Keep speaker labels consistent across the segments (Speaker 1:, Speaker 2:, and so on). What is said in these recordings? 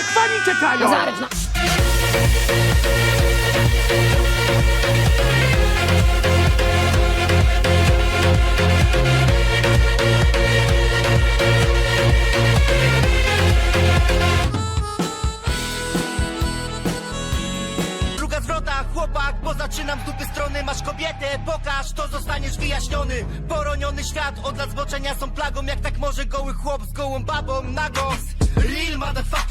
Speaker 1: jak fani czekają!
Speaker 2: Zarycz, no.
Speaker 3: Druga zwrota, chłopak, bo zaczynam z dupy strony. Masz kobietę, pokaż, to zostaniesz wyjaśniony. Poroniony świat, od lat zboczenia są plagą. Jak tak może goły chłop z gołą babą Nagos, real motherfucking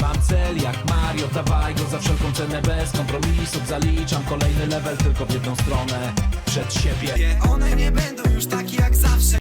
Speaker 4: Mam cel jak Mario, dawaj go za wszelką cenę. Bez kompromisów zaliczam kolejny level Tylko w jedną stronę, przed siebie.
Speaker 5: One nie będą już takie jak zawsze.